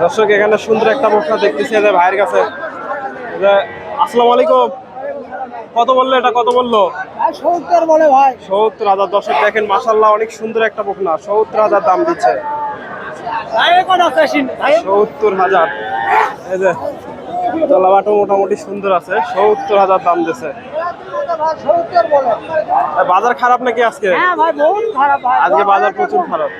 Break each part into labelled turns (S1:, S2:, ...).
S1: দর্শক এখানে সুন্দর একটা বকনা দেখতেছি এদের ভাইয়ের কাছে। আসসালামু আলাইকুম। কত বলল এটা? কত বলল?
S2: সত্তর বলে ভাই।
S1: সত্তর হাজার। দর্শক দেখেন মাসাল্লাহ অনেক সুন্দর একটা বকনা সত্তর হাজার দাম দিচ্ছে। সত্তর হাজার। এই যে মোটামুটি সুন্দর আছে। সত্তর হাজার দাম দিচ্ছে। বাজার খারাপ নাকি আজকে?
S2: হ্যাঁ ভাই বহুত খারাপ ভাই।
S1: আজকে বাজার প্রচুর খারাপ।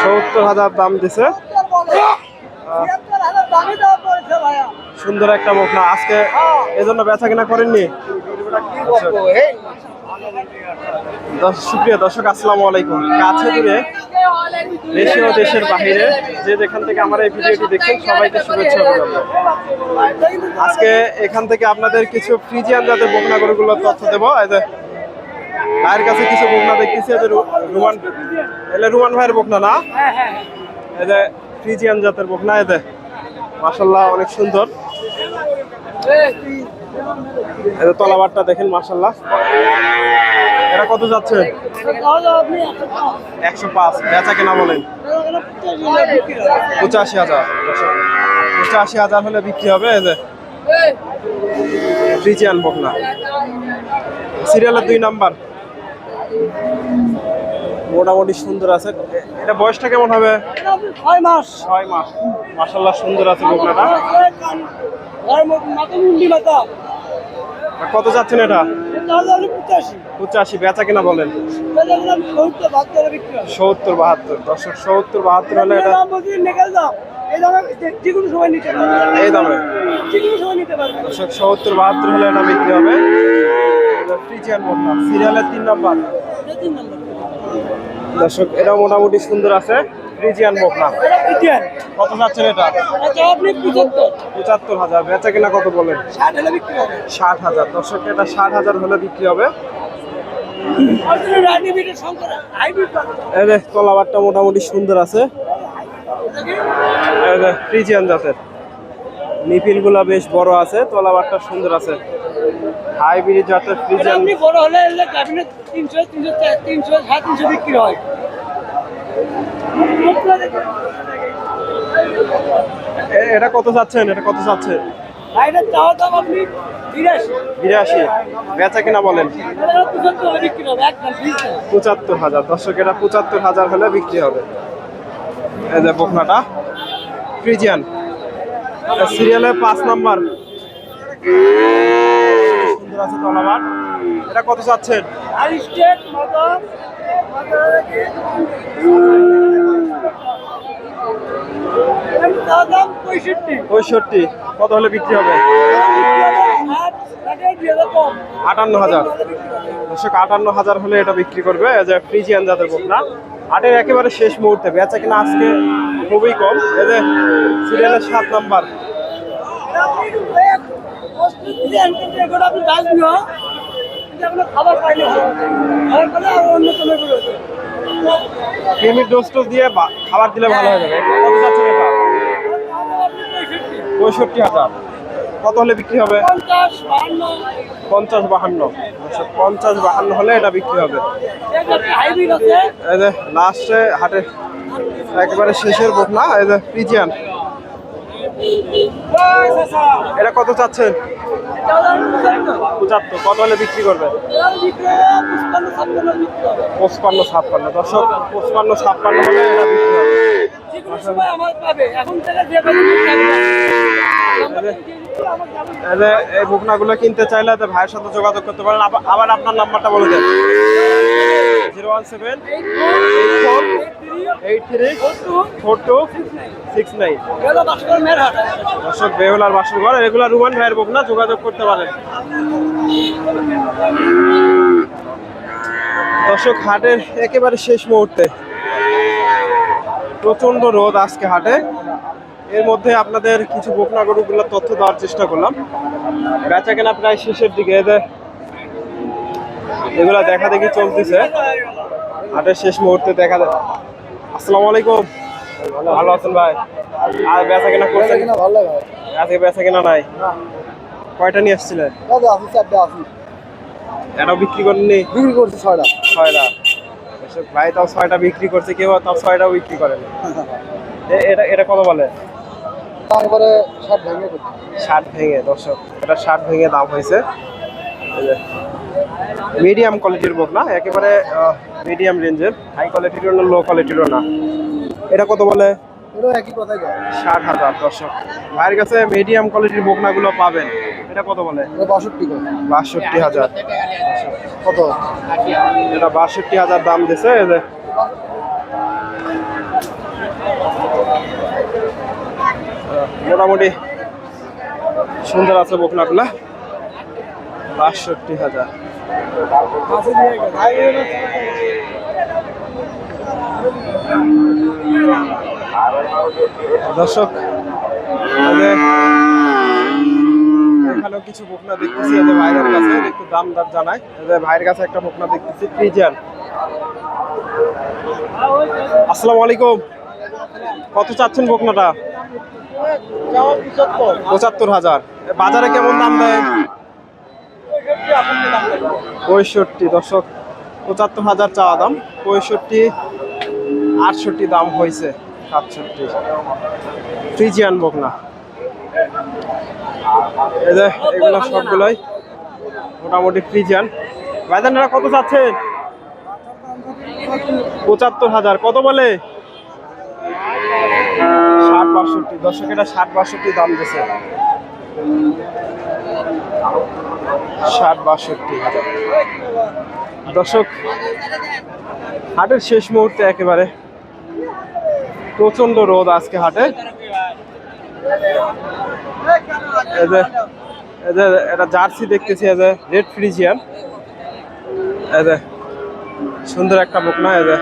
S1: সত্তর হাজার দাম দিছে। সুন্দর একটা বকনা আজকে এজন্য বেচা কিনা করেননি? দর্শক- সুপ্রিয় দর্শক আসসালামু আলাইকুম। কাছে দূরে দেশে ও দেশের বাহিরে যে যেখান থেকে আমার এই ভিডিওটি দেখছেন, সবাইকে শুভেচ্ছা অভিনন্দন আজকে এখান থেকে আপনাদের কিছু ফ্রিজিয়ান জাতের বকনা গরুগুলোর তথ্য দেবো। ভাইয়ের কাছে কিছু বকনা দেখতেছি এদের রুমান এলে রুমান ভাইয়ের বকনা না? যে ফ্রিজিয়ান জাতের বকনা এদের মাসাল্লাহ অনেক সুন্দর। তলাবারটা দেখেন মাসাল্লাহ এটা কত যাচ্ছে? একশো পাঁচ। বেচা কেনা বলেন? পঁচাশি হাজার। পঁচাশি হাজার হলে বিক্রি হবে ফ্রিজিয়ান বকনা সিরিয়ালের দুই নাম্বার। মোটামুটি সুন্দর আছে। এটা বয়সটা কেমন হবে?
S2: ছয় মাস।
S1: ছয় মাস। মাসাল্লাহ সুন্দর আছে বকনাটা কত যাচ্ছেন এটা?
S2: পঁচাশি।
S1: বেচা কিনা বলেন?
S2: সত্তর
S1: বাহাত্তর দর্শক সত্তর বাহাত্তর হলে এটা
S2: এই দামে
S1: দর্শক সত্তর বাহাত্তর হলে এটা বিক্রি হবে। ফ্রিজিয়ান বকনা সিরিয়ালের তিন নাম্বার।
S2: তিন নম্বর।
S1: দর্শক এটা মোটামুটি সুন্দর আছে। ফ্রিজিয়ান বকনা। কত যাচ্ছেন এটা?
S2: আচ্ছা পঁচাত্তর।
S1: হাজার। বেচা কিনা কত বলেন?
S2: ষাট হলে বিক্রি হবে।
S1: ষাট হাজার। দর্শক এটা ষাট হাজার হলে বিক্রি হবে। তলাবারটা মোটামুটি সুন্দর আছে। ফ্রিজিয়ান জাতের। নিপিলগুলা বেশ বড় আছে তলাবারটা সুন্দর আছে। হাইব্রিড জাতের ফ্রিজিয়ান
S2: আপনি বড় হলে তিনশো তিনশো তিনশো সাড়ে তিনশো বিক্রি হয়।
S1: এটা কত চাচ্ছেন এটা কত চাচ্ছেন
S2: ভাইটার চাওয়া দাম আপনি বিরাশি
S1: বিরাশি বেচা কিনা বলেন
S2: পঁচাত্তর
S1: হাজার পঁচাত্তর হাজার হলে বিক্রি হবে এই যে বকনাটা ফ্রিজিয়ান সিরিয়ালে পাঁচ নাম্বার সুন্দর আছে তলাবার এটা কত চাচ্ছেন
S2: আর স্টেট মাথা মাথা রেখে এর চাওয়া দাম পঁয়ষট্টি।
S1: কত হলে বিক্রি হবে? আটান্ন হাজার। দর্শক, আটান্ন হাজার হলে এটা বিক্রি করবে। যে ফ্রিজিয়ান জাতের বকনা আটের একেবারে শেষ মুহূর্তে। বেচা কিনা আজকে খুবই কম। এই সিরিয়ালের সাত নাম্বার।
S2: খাবার পাইলে অন্য
S1: ক্রিমির ডোজ টোজ দিয়ে খাবার দিলে ভালো হয়ে যাবে।
S2: পঁয়ষট্টি
S1: হাজার। কত হলে বিক্রি হবে?
S2: পঞ্চাশ বাহান্ন।
S1: পঞ্চাশ বাহান্ন আচ্ছা, পঞ্চাশ বাহান্ন হলে এটা বিক্রি হবে। লাস্টে হাটে একেবারে শেষের বোক না? এই যে পিজিয়ান এটা কত চাচ্ছেন পঁচাত্তর কত হলে বিক্রি করবে? পঁচপান্ন ছাপ্পান্ন দর্শক পঁচপান্ন ছাপ্পান্ন হলে এটা বিক্রি হবে। এই যে কিনতে চাইলে ভাইয়ের সাথে যোগাযোগ করতে পারেন। আবার- আপনার নাম্বারটা বলে দেন। Zero one seven eight three four two six nine. দর্শক বেহুলার এগুলা রুমান ভাইয়ের যোগাযোগ করতে পারেন। দর্শক হাটের একেবারে শেষ মুহূর্তে। প্রচণ্ড রোদ আজকে হাটে। এর মধ্যে আপনাদের কিছু বকনা গরুগুলোর তথ্য দেওয়ার চেষ্টা করলাম। বেচা কেনা প্রায় শেষের দিকে এদের এগুলা দেখা দেখি চলতেছে। হাটের শেষ মুহূর্তে দেখা যায়। আসসালামু আলাইকুম। ভালো আছেন ভাই? আর বেচা কেনা করছেন
S2: ভালো
S1: আজকে বেচা কেনা নাই। কয়টা নিয়ে আসছিলেন? এটাও বিক্রি করেননি?
S2: বিক্রি করছি ছয়টা।
S1: ছয়টা। দর্শক ভাই তাও ছয়টা বিক্রি করছে কেউ তাও ছয়টাও বিক্রি করেনি এ- এটা এটা কত বলে?
S2: তারপরে সব ভেঙে
S1: ষাট ভেঙে দর্শক এটা ষাট ভেঙে দাম হয়েছে। মিডিয়াম কোয়ালিটির বোক না একেবারে মিডিয়াম রেঞ্জের হাই কোয়ালিটিরও না লো কোয়ালিটিরও না। এটা কত বলে? ষাট হাজার দর্শক। ভাইয়ের কাছে মিডিয়াম কোয়ালিটির বকনাগুলো পাবেন। এটা কত বলে?
S2: বাষট্টি
S1: বাষট্টি হাজার।
S2: কত?
S1: এটা বাষট্টি হাজার দাম দিছে মোটামুটি সুন্দর আছে বকনাগুলা বাষট্টি হাজার। দর্শক কিছু বকনা দেখতেছি এদের ভাইয়ের কাছে একটু দাম দাম জানাই। এদের ভাইয়ের কাছে একটা বকনা দেখতেছি, ফ্রিজিয়ান। আসসালামু আলাইকুম। কত চাচ্ছেন বকনাটা? পঁচাত্তর হাজার। বাজারে কেমন দাম দেয়? পঁয়ষট্টি, দর্শক, পঁচাত্তর হাজার চাওয়া দাম। পঁয়ষট্টি, আটষট্টি দাম হয়েছে, সাতষট্টি। ফ্রিজিয়ান বকনা। এই যে এগুলো সবগুলোই মোটামুটি ফ্রিজিয়ান। ভাইজানরা কত চাচ্ছেন পঁচাত্তর হাজার। কত বলে? ষাট বাষট্টি। দর্শকেরা ষাট বাষট্টি দাম দিছে ষাট বাষট্টি হাজার। দর্শক, হাটের শেষ মুহূর্তে একেবারে প্রচণ্ড রোদ আজকে হাটে। এটা জার্সি দেখতেছি, এই যে, রেড ফ্রিজিয়ান। যে, সুন্দর একটা বকনা এই যে।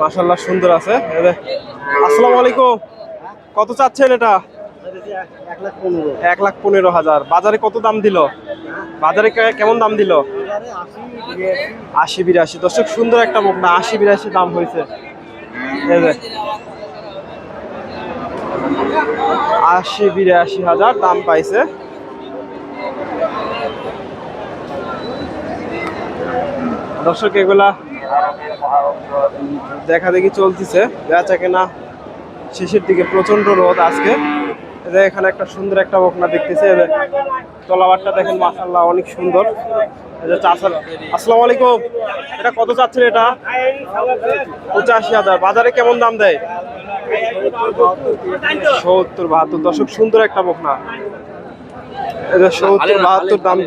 S1: মাশাল্লাহ সুন্দর আছে। আসসালামু আলাইকুম। কত চাচ্ছেন এটা?
S2: এক লাখ পনেরো
S1: হাজার। বাজারে কত দাম দিল? বাজারে কেমন দাম দিল? আশি বিরাশি। দর্শক, সুন্দর একটা বকনা আশি বিরাশি দাম হয়েছে। আশি বিরাশি হাজার দাম পাইছে। দর্শক, এগুলা দেখা দেখি চলতেছে। বেচা কেনা শেষের দিকে প্রচণ্ড রোদ আজকে। যে এখানে একটা সুন্দর একটা বকনা দেখতেছি তলাবারটা দেখেন মাসাল্লাহ অনেক সুন্দর। আসসালামু আলাইকুম। এটা কত চাচ্ছেন এটা? হাজার। বাজারে কেমন দাম দেয়? সত্তর, বাহাত্তর। দশক সুন্দর একটা বাহাত্তর দাম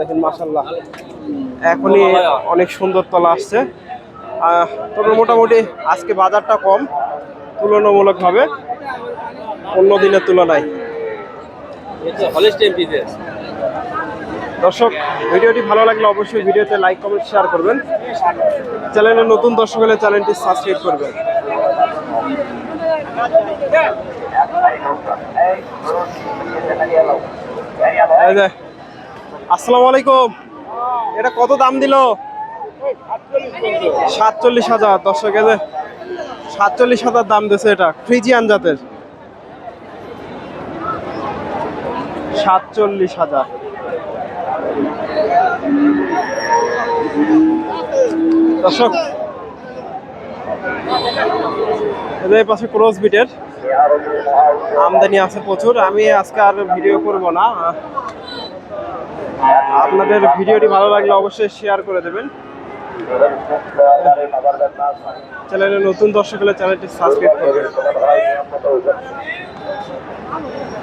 S1: দেখেন এখনই অনেক সুন্দর তলা আসছে। তবে মোটামুটি আজকে বাজারটা কম, তুলনামূলকভাবে। অন্য দিনের তুলনায়। দর্শক ভিডিওটি ভালো লাগলে অবশ্যই ভিডিওতে লাইক কমেন্ট শেয়ার করবেন। চ্যানেলে নতুন দর্শক হলে চ্যানেলটি সাবস্ক্রাইব করবেন। আসসালামু আলাইকুম। এটা কত দাম দিল? সাতচল্লিশ হাজার। দর্শক সাতচল্লিশ হাজার দাম দিয়েছে এটা ফ্রিজিয়ান জাতের। সাতচল্লিশ হাজার। দর্শক এদের পাশে ক্রস বিটের আমদানি আছে প্রচুর। আমি আজকে আর ভিডিও করব না। আপনাদের ভিডিওটি ভালো লাগলে অবশ্যই শেয়ার করে দেবেন। চ্যানেলে নতুন দর্শক হলে চ্যানেলটি সাবস্ক্রাইব করবেন।